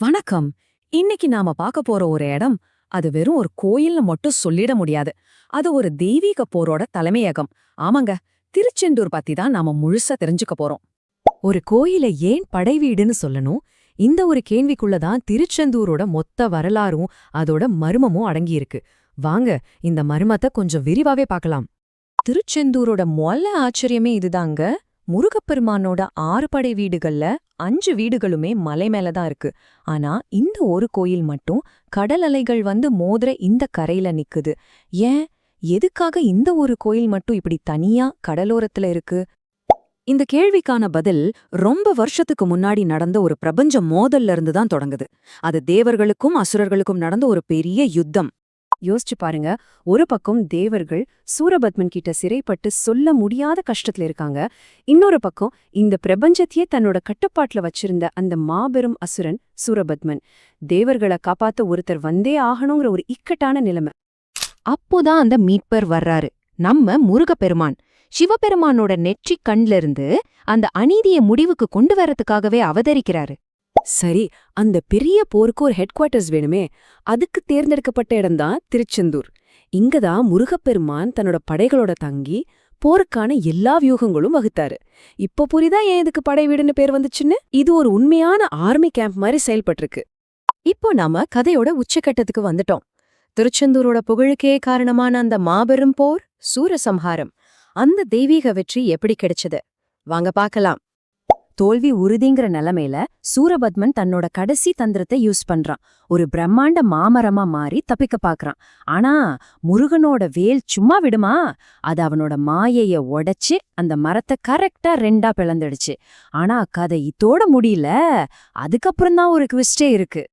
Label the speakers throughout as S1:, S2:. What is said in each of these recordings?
S1: வணக்கம். இன்னைக்கு நாம பார்க்க போற ஒரு இடம் அது வெறும் ஒரு கோயில்னு மட்டும் சொல்லிட முடியாது. அது ஒரு தெய்வீக போரோட தலைமையகம். ஆமாங்க திருச்செந்தூர் பத்தி தான் நாம முழுசா தெரிஞ்சுக்க போறோம். ஒரு கோயில ஏன் படைவீடுன்னு சொல்லணும்? இந்த ஒரு கேள்விக்குள்ள தான் திருச்செந்தூரோட மொத்த வரலாறும் அதோட மர்மமும் அடங்கியிருக்கு வாங்க இந்த மர்மத்தை கொஞ்சம் விரிவாவே பார்க்கலாம். திருச்செந்தூரோட மொல்ல ஆச்சரியமே இதுதாங்க. முருகப்பெருமானோட ஆறு படை வீடுகள்ல அஞ்சு வீடுகளுமே மலை மேல தான் இருக்கு. ஆனா இந்த ஒரு கோயில் மட்டும் கடல் அலைகள் வந்து மோதுற இந்த கரையில நிக்குது. ஏன்? எதுக்காக இந்த ஒரு கோயில் மட்டும் இப்படி தனியா கடலோரத்துல இருக்கு? இந்த கேள்விக்கான பதில் ரொம்ப வருஷத்துக்கு முன்னாடி நடந்த ஒரு பிரபஞ்ச மோதல்ல இருந்து தான் தொடங்குது. அது தேவர்களுக்கும் அசுரர்களுக்கும் நடந்த ஒரு பெரிய யுத்தம். யோசிச்சு பாருங்க. ஒரு பக்கம் தேவர்கள் சூரபத்மன் கிட்ட சிறைப்பட்டு சொல்ல முடியாத கஷ்டத்துல இருக்காங்க. இன்னொரு பக்கம் இந்த பிரபஞ்சத்தையே தன்னோட கட்டுப்பாட்டுல வச்சிருந்த அந்த மாபெரும் அசுரன் சூரபத்மன். தேவர்களை காப்பாத்த ஒருத்தர் வந்தே ஆகணுங்கிற ஒரு இக்கட்டான நிலைமை. அப்போதான் அந்த மீட்பர் வர்றாரு. நம்ம முருகப்பெருமான். சிவபெருமானோட நெற்றி கண்ல இருந்து அந்த அநீதிய முடிவுக்கு கொண்டு வரதுக்காகவே அவதரிக்கிறாரு. சரி அந்த பெரிய போருக்கு ஒரு ஹெட் குவார்ட்டர்ஸ் வேணுமே. அதுக்கு தேர்ந்தெடுக்கப்பட்ட இடம்தான் திருச்செந்தூர். இங்கதான் முருகப்பெருமான் தன்னோட படைகளோட தங்கி போருக்கான எல்லா வியூகங்களும் வகுத்தாரு. இப்ப புரிதா ஏன் இதுக்கு படை வீடுன்னு பேர் வந்துச்சுன்னு? இது ஒரு உண்மையான ஆர்மி கேம்ப் மாதிரி செயல்பட்டிருக்கு. இப்போ நாம கதையோட உச்சக்கட்டத்துக்கு வந்துட்டோம். திருச்செந்தூரோட புகழுக்கே காரணமான அந்த மாபெரும் போர் சூரசம்ஹாரம். அந்த தெய்வீக வெற்றி எப்படி கிடைச்சது? வாங்க பார்க்கலாம். தோல்வி உறுதிங்கிற நிலைமையில சூரபத்மன் தன்னோட கடைசி தந்திரத்தை யூஸ் பண்றான். ஒரு பிரம்மாண்ட மாமரமா மாறி தப்பிக்க பாக்குறான். ஆனா முருகனோட வேல் சும்மா விடுமா? அது அவனோட மாயைய உடைச்சு அந்த மரத்தை கரெக்டா ரெண்டா பிளந்துடுச்சு. ஆனா கதை இதோட முடியல. அதுக்கப்புறம் தான் ஒரு குவிஸ்டே இருக்கு.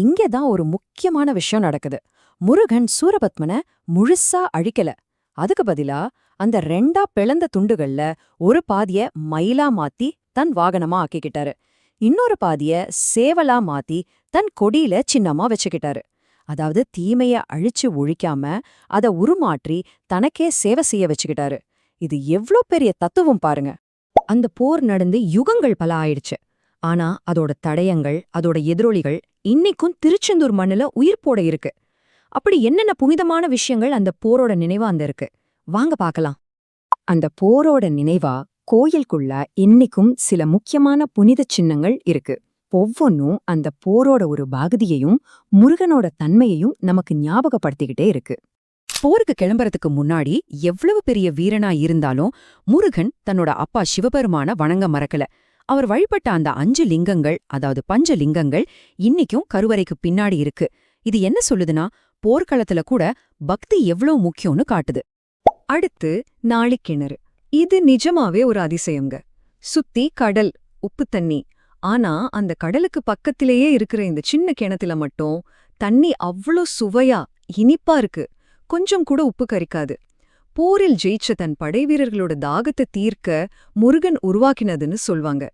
S1: இங்கதான் ஒரு முக்கியமான விஷயம் நடக்குது. முருகன் சூரபத்மனை முழுசா அழிக்கல. அதுக்கு பதிலா அந்த ரெண்டா பிளந்த துண்டுகள்ல ஒரு பாதிய மயிலா மாத்தி தன் வாகனமா ஆக்கிக்கிட்டாரு. இன்னொரு பாதிய சேவலா மாத்தி தன் கொடியில சின்னமா வச்சுக்கிட்டாரு. அதாவது தீமைய அழிச்சு ஒழிக்காம அத உருமாற்றி தனக்கே சேவை செய்ய வச்சுக்கிட்டாரு. இது எவ்ளோ பெரிய தத்துவம் பாருங்க. அந்த போர் நடந்து யுகங்கள் பல ஆயிடுச்சு. ஆனா அதோட தடயங்கள் அதோட எதிரொலிகள் இன்னைக்கும் திருச்செந்தூர் மண்ணுல உயிர் போட இருக்கு. அப்படி என்னென்ன புனிதமான விஷயங்கள் அந்த போரோட நினைவா அந்த இருக்கு? வாங்க பார்க்கலாம். அந்த போரோட நினைவா கோயிலுக்குள்ள இன்னைக்கும் சில முக்கியமான புனித சின்னங்கள் இருக்கு. ஒவ்வொன்னும் அந்த போரோட ஒரு பாகதியையும் முருகனோட தன்மையையும் நமக்கு ஞாபகப்படுத்திக்கிட்டே இருக்கு. போருக்கு கிளம்புறதுக்கு முன்னாடி எவ்வளவு பெரிய வீரனா இருந்தாலும் முருகன் தன்னோட அப்பா சிவபெருமான வணங்க மறக்கல. அவர் வழிபட்ட அந்த அஞ்சு லிங்கங்கள் அதாவது பஞ்ச லிங்கங்கள் இன்னைக்கும் கருவறைக்கு பின்னாடி இருக்கு. இது என்ன சொல்லுதுன்னா போர்க்களத்துல கூட பக்தி எவ்வளவு முக்கியம்னு காட்டுது. அடுத்து நாளிக்கிணறு. இது நிஜமாவே ஒரு அதிசயங்க சுத்தி கடல் உப்பு தண்ணி. ஆனா அந்த கடலுக்கு பக்கத்திலேயே இருக்கிற இந்த சின்ன கிணத்துல மட்டும் தண்ணி அவ்ளோ சுவையா இனிப்பா இருக்கு. கொஞ்சம் கூட உப்பு கரிக்காது. போரில் ஜெயிச்ச தன் படைவீரர்களோட தாகத்தை தீர்க்க முருகன் உருவாக்கினதுன்னு சொல்வாங்க.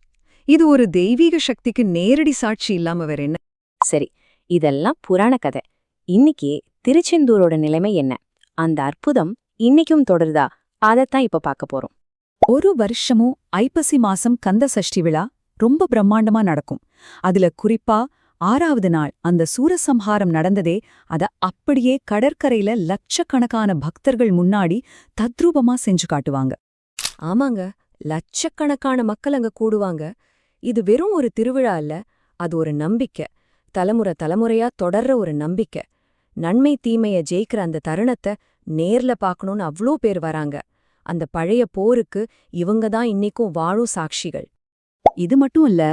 S1: இது ஒரு தெய்வீக சக்திக்கு நேரடி சாட்சி இல்லாம வேற என்ன?
S2: சரி இதெல்லாம் புராண கதை. இன்னைக்கு திருச்செந்தூரோட நிலைமை என்ன? அந்த அற்புதம் இன்னைக்கும் தொடருதா? அதைத்தான் இப்ப பார்க்க போறோம்.
S1: ஒரு வருஷமும் ஐப்பசி மாசம் கந்த சஷ்டி விழா ரொம்ப பிரம்மாண்டமா நடக்கும். அதுல குறிப்பா ஆறாவது நாள் அந்த சூரசம்ஹாரம் நடந்ததே அத அப்படியே கடற்கரையில லட்சக்கணக்கான பக்தர்கள் முன்னாடி தத்ரூபமா செஞ்சு காட்டுவாங்க. ஆமாங்க லட்சக்கணக்கான மக்கள் அங்க கூடுவாங்க. இது வெறும் ஒரு திருவிழா இல்ல அது ஒரு நம்பிக்கை. தலைமுறை தலைமுறையா தொடர்ற ஒரு நம்பிக்கை. நன்மை தீமைய ஜெயிக்கிற அந்த தருணத்தை நேர்ல பார்க்கணும்னு அவ்ளோ பேர் வராங்க. அந்த பழைய போருக்கு இவங்க தான் இன்னைக்கும் வாழும் சாட்சிகள். இது மட்டும் இல்ல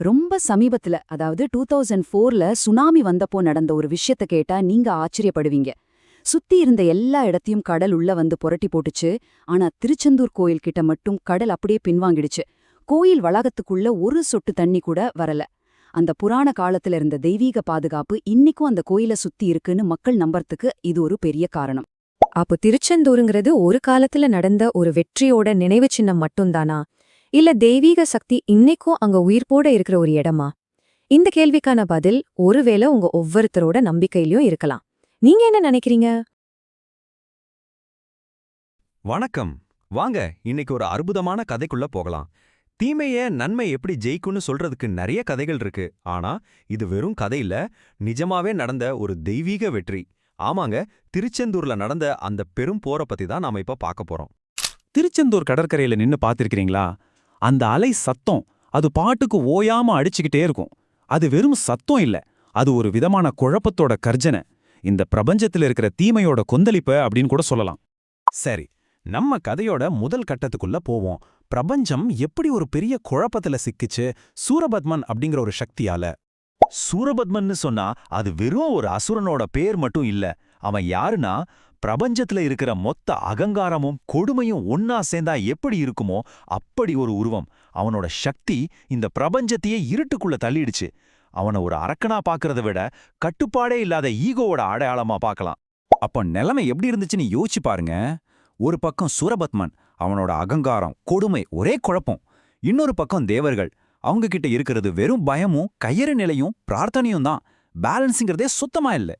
S1: ரொம்ப சமீபத்துல அதாவது டூ தௌசண்ட் ஃபோர்ல சுனாமி வந்தப்போ நடந்த ஒரு விஷயத்த கேட்டா நீங்க ஆச்சரியப்படுவீங்க. சுத்தி இருந்த எல்லா இடத்தையும் கடல் உள்ள வந்து புரட்டி போட்டுச்சு. ஆனா திருச்செந்தூர் கோயில் கிட்ட மட்டும் கடல் அப்படியே பின்வாங்கிடுச்சு. கோயில் வளாகத்துக்குள்ள ஒரு சொட்டு தண்ணி கூட வரல. அந்த புராண காலத்துல இருந்த தெய்வீக பாதுகாப்பு இன்னைக்கும் அந்த கோயில சுத்தி இருக்குன்னு மக்கள் நம்பறதுக்கு இது ஒரு பெரிய காரணம். அப்போ திருச்செந்தூருங்கிறது ஒரு காலத்துல நடந்த ஒரு வெற்றியோட நினைவு சின்னம் மட்டும்தானா? இல்ல தெய்வீக சக்தி இன்னைக்கும் அங்க உயிர்ப்போட இருக்கிற ஒரு இடமா? இந்த கேள்விக்கான பதில் ஒருவேளை உங்க ஒவ்வொருத்தரோட நம்பிக்கையிலயும் இருக்கலாம். நீங்க என்ன நினைக்கிறீங்க?
S3: வணக்கம். வாங்க இன்னைக்கு ஒரு அற்புதமான கதைக்குள்ள போகலாம். தீமைய நன்மை எப்படி ஜெயிக்கும்னு சொல்றதுக்கு நிறைய கதைகள் இருக்கு. ஆனா இது வெறும் கதையில நிஜமாவே நடந்த ஒரு தெய்வீக வெற்றி. ஆமாங்க திருச்செந்தூர்ல நடந்த அந்த பெரும் போரை பத்தி தான் நாம இப்ப பார்க்க போறோம்.
S4: திருச்செந்தூர் கடற்கரையில நின்னு பாத்திருக்கிறீங்களா அந்த அலை சத்தம் அது பாட்டுக்கு ஓயாம அடிச்சுக்கிட்டே இருக்கும். அது வெறும் சத்தம் இல்ல அது ஒரு விதமான குழப்பத்தோட கர்ஜனை. இந்த பிரபஞ்சத்துல இருக்கிற தீமையோட கொந்தளிப்ப அப்படின்னு கூட சொல்லலாம்.
S5: சரி நம்ம கதையோட முதல் கட்டத்துக்குள்ள போவோம். பிரபஞ்சம் எப்படி ஒரு பெரிய குழப்பத்துல சிக்கிச்சு சூரபத்மன் அப்படிங்கிற ஒரு சக்தியால
S3: சூரபத்மன்னு சொன்னா அது வெறும் ஒரு அசுரனோட பேர் மட்டும் இல்ல. அவன் யாருன்னா பிரபஞ்சத்துல இருக்கிற மொத்த அகங்காரமும் கொடுமையும் ஒன்னா சேர்ந்தா எப்படி இருக்குமோ அப்படி ஒரு உருவம். அவனோட சக்தி இந்த பிரபஞ்சத்தையே இருட்டுக்குள்ள தள்ளிடுச்சு. அவனை ஒரு அரக்கனா பாக்குறத விட கட்டுப்பாடே இல்லாத ஈகோவோட அடையாளமா பார்க்கலாம்
S4: அப்ப நிலைமை எப்படி இருந்துச்சுன்னு யோசிச்சு பாருங்க. ஒரு பக்கம் சூரபத்மன் அவனோட அகங்காரம் கொடுமை ஒரே குழப்பம். இன்னொரு பக்கம் தேவர்கள் அவங்க கிட்ட இருக்கிறது வெறும் பயமும் கையறு நிலையும் பிரார்த்தனையும் தான். பேலன்ஸுங்கிறதே சுத்தமா இல்ல.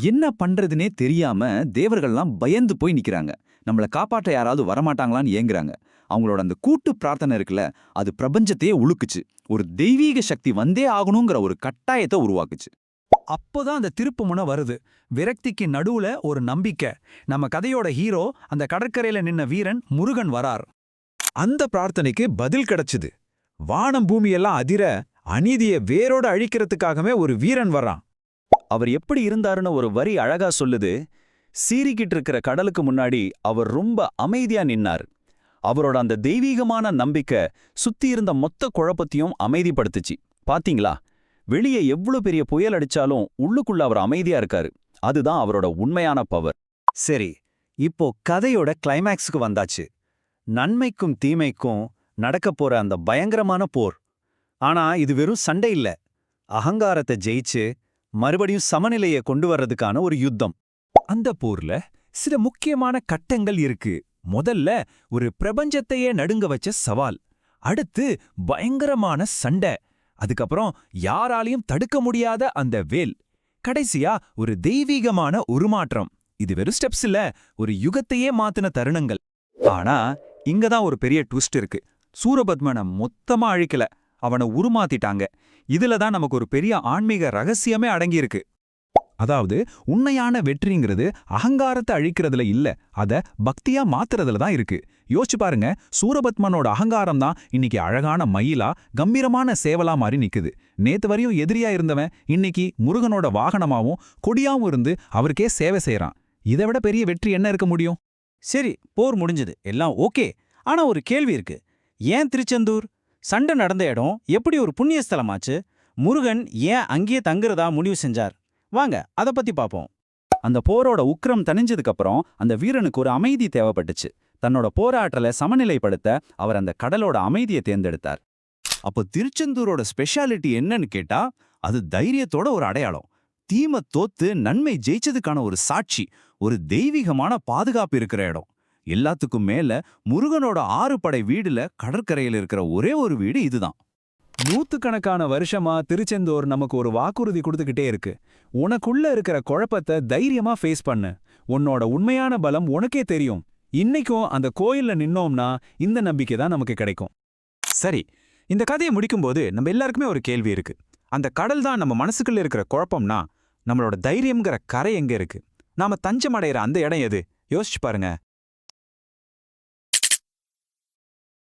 S4: என்ன பண்றதுனே தெரியாம தேவர்கள்லாம் பயந்து போய் நிக்கிறாங்க. நம்மள காப்பாற்ற யாராவது வரமாட்டாங்களான்னு ஏங்குறாங்க. அவங்களோட அந்த கூட்டு பிரார்த்தனை இருக்குல்ல அது பிரபஞ்சத்தையே உழுக்குச்சு ஒரு தெய்வீக சக்தி வந்தே ஆகணுங்கிற ஒரு கட்டாயத்தை உருவாக்குச்சு.
S5: அப்போதான் அந்த திருப்பு முனை வருது. விரக்திக்கு நடுவுல ஒரு நம்பிக்கை. நம்ம கதையோட ஹீரோ அந்த கடற்கரையில நின்ன வீரன் முருகன் வரார். அந்த பிரார்த்தனைக்கு பதில் கிடைச்சுது. வானம் பூமியெல்லாம் அதிர அநீதியை வேரோட அழிக்கிறதுக்காகவே ஒரு வீரன் வர்றான்.
S4: அவர் எப்படி இருந்தாருன்னு ஒரு வரி அழகா சொல்லுது. சீறிக்கிட்டு இருக்கிற கடலுக்கு முன்னாடி அவர் ரொம்ப அமைதியா நின்னார். அவரோட அந்த தெய்வீகமான நம்பிக்கை சுத்தி இருந்த மொத்த குழப்பத்தையும் அமைதிப்படுத்துச்சு. பாத்தீங்களா? வெளியே எவ்ளோ பெரிய புயல் அடிச்சாலும் உள்ளுக்குள்ள அவர் அமைதியா இருக்காரு. அதுதான் அவரோட உண்மையான பவர்
S5: சரி இப்போ கதையோட கிளைமேக்ஸுக்கு வந்தாச்சு. நன்மைக்கும் தீமைக்கும் நடக்கப் போற அந்த பயங்கரமான போர். ஆனா இது வெறும் சண்டை இல்ல. அகங்காரத்தை ஜெயிச்சு மறுபடியும் சமநிலையை கொண்டு வர்றதுக்கான ஒரு யுத்தம். அந்த போர்ல சில முக்கியமான கட்டங்கள் இருக்கு. முதல்ல ஒரு பிரபஞ்சத்தையே நடுங்க வச்ச சவால். அடுத்து பயங்கரமான சண்டை. அதுக்கப்புறம் யாராலையும் தடுக்க முடியாத அந்த வேல். கடைசியா ஒரு தெய்வீகமான உருமாற்றம். இது வெறும் ஸ்டெப்ஸ் இல்ல ஒரு யுகத்தையே மாத்தின தருணங்கள். ஆனா இங்க தான் ஒரு பெரிய ட்விஸ்ட் இருக்கு. சூரபத்மனை மொத்தமா அழிக்கல. அவனை உருமாத்திட்டாங்க. இதுல தான் நமக்கு ஒரு பெரிய ஆன்மீக ரகசியமே அடங்கியிருக்கு. அதாவது உண்மையான வெற்றிங்கிறது அகங்காரத்தை அழிக்கிறதுல இல்ல. அத பக்தியா மாத்துறதுல தான் இருக்கு. யோசிச்சு பாருங்க சூரபத்மனோட அகங்காரம் தான் இன்னைக்கு அழகான மயிலா கம்பீரமான சேவலா மாறி நிக்குது. நேத்து வரையும் எதிரியா இருந்தவன் இன்னைக்கு முருகனோட வாகனமாவும் கொடியாவும் இருந்து அவருக்கே சேவை செய்றான். இதை விட பெரிய வெற்றி என்ன இருக்க முடியும்?
S6: சரி போர் முடிஞ்சது. எல்லாம் ஓகே. ஆனா ஒரு கேள்வி இருக்கு. ஏன் திருச்செந்தூர்? சண்டை நடந்த இடம் எப்படி ஒரு புண்ணிய ஸ்தலமாச்சு முருகன் ஏன் அங்கேயே தங்குறதா முடிவு செஞ்சார்? வாங்க அத பத்தி பாப்போம்.
S4: அந்த போரோட உக்கிரம் தணிஞ்சதுக்கப்புறம் அந்த வீரனுக்கு ஒரு அமைதி தேவைப்பட்டுச்சு. தன்னோட போராட்டலை சமநிலைப்படுத்த அவர் அந்த கடலோட அமைதியை தேர்ந்தெடுத்தார்.
S5: அப்போ திருச்செந்தூரோட ஸ்பெஷாலிட்டி என்னன்னு கேட்டா அது தைரியத்தோட ஒரு அடையாளம். தீமை தோத்து நன்மை ஜெயிச்சதுக்கான ஒரு சாட்சி ஒரு தெய்வீகமான பாதுகாப்பு இருக்கிற இடம். எல்லாத்துக்கும் மேல முருகனோட ஆறு படை வீடுல கடற்கரையில இருக்கிற ஒரே ஒரு வீடு இதுதான். நூத்துக்கணக்கான வருஷமா திருச்செந்தூர் நமக்கு ஒரு வாக்குறுதி கொடுத்துக்கிட்டே இருக்கு. உனக்குள்ள இருக்கிற குழப்பத்தை தைரியமா ஃபேஸ் பண்ணு. உன்னோட உண்மையான பலம் உனக்கே தெரியும். இன்னைக்கும் அந்த கோயில்ல நின்னோம்னா இந்த நம்பிக்கை தான் நமக்கு கிடைக்கும். சரி இந்த கதையை முடிக்கும்போது நம்ம எல்லாருக்குமே ஒரு கேள்வி இருக்கு. அந்த கடல் தான் நம்ம மனசுக்குள்ள இருக்கிற குழப்பம்னா நம்மளோட தைரியம்ங்கிற கரை எங்க இருக்கு? நாம தஞ்சமடைகிற அந்த இடம் எது? யோசிச்சு பாருங்க.